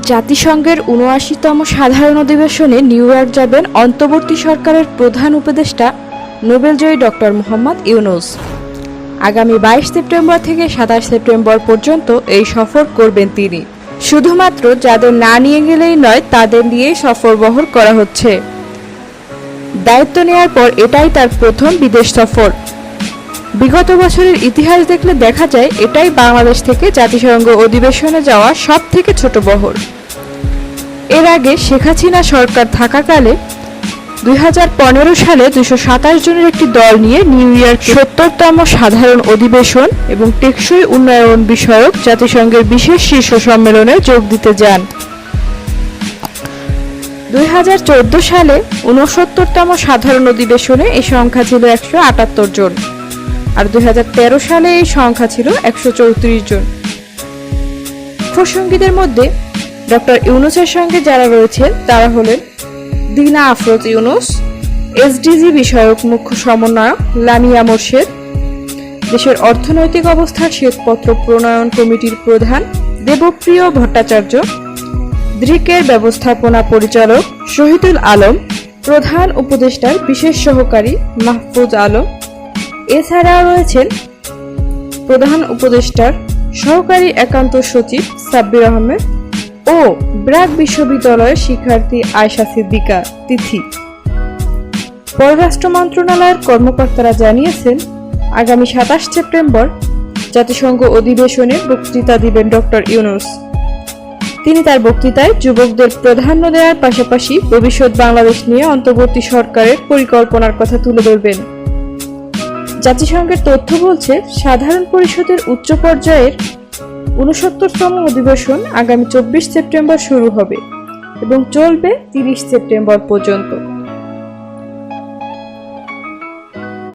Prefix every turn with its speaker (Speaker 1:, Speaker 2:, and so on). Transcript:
Speaker 1: জাতিসংঘের উনআশিতম সাধারণ অধিবেশনে নিউ ইয়র্ক যাবেন অন্তর্বর্তী সরকারের প্রধান উপদেষ্টা নোবেলজয়ী ডক্টর মোহাম্মদ ইউনুস। আগামী বাইশ সেপ্টেম্বর থেকে সাতাশ সেপ্টেম্বর পর্যন্ত এই সফর করবেন তিনি। শুধুমাত্র যাদের না নিয়ে গেলেই নয়, তাদের নিয়েই সফর বহর করা হচ্ছে। দায়িত্ব নেওয়ার পর এটাই তার প্রথম বিদেশ সফর। বিগত বছরের ইতিহাস দেখলে দেখা যায় এটাই বাংলাদেশ থেকে জাতিসংঘ অধিবেশনে যাওয়া সব থেকে ছোট বহর। এর আগে শেখ হাসিনা সরকার থাকাকালে দুই হাজার পনেরো সালে দুশো সাতাশ জনের একটি দল নিয়ে নিউ ইয়র্ক সত্তরতম সাধারণ অধিবেশন এবং টেকসই উন্নয়ন বিষয়ক জাতিসংঘের বিশেষ শীর্ষ সম্মেলনে যোগ দিতে যান। দুই হাজার চোদ্দ সালে উনসত্তরতম সাধারণ অধিবেশনে এই সংখ্যা ছিল একশো আটাত্তর জন। আর দুই হাজার তেরো সালে এই সংখ্যা ছিল একশো চৌত্রিশ জন। প্রসঙ্গীদের মধ্যে ডক্টর ইউনুসের সঙ্গে যারা রয়েছেন, তারা হলেন দিনা আফরোজ ইউনুস, এসডিজি বিষয়ক মুখ্য সমন্বয়ক লামিয়া মোর্শেদ, দেশের অর্থনৈতিক অবস্থার শ্বেতপত্র প্রণয়ন কমিটির প্রধান দেবপ্রিয় ভট্টাচার্য দ্রিকের ব্যবস্থাপনা পরিচালক শহীদুল আলম, প্রধান উপদেষ্টার বিশেষ সহকারী মাহফুজ আলম এছাড়াও রয়েছেন প্রধান উপদেষ্টার সহকারী একান্ত সচিব সাব্বির আহমেদ ও ব্র্যাক বিশ্ববিদ্যালয়ের শিক্ষার্থী আয়সা সিদ্দিকা তিথি। পররাষ্ট্র মন্ত্রণালয়ের কর্মকর্তারা জানিয়েছেন, আগামী সাতাশ সেপ্টেম্বর জাতিসংঘ অধিবেশনে বক্তৃতা দিবেন ডক্টর ইউনুস। তিনি তার বক্তৃতায় যুবকদের প্রাধান্য দেওয়ার পাশাপাশি ভবিষ্যৎ বাংলাদেশ নিয়ে অন্তর্বর্তী সরকারের পরিকল্পনার কথা তুলে ধরবেন। জাতিসংঘের তথ্য বলছে, সাধারণ পরিষদের উচ্চ পর্যায়ের উনসত্তরতম অধিবেশন আগামী চব্বিশ সেপ্টেম্বর শুরু হবে এবং চলবে তিরিশ সেপ্টেম্বর পর্যন্ত।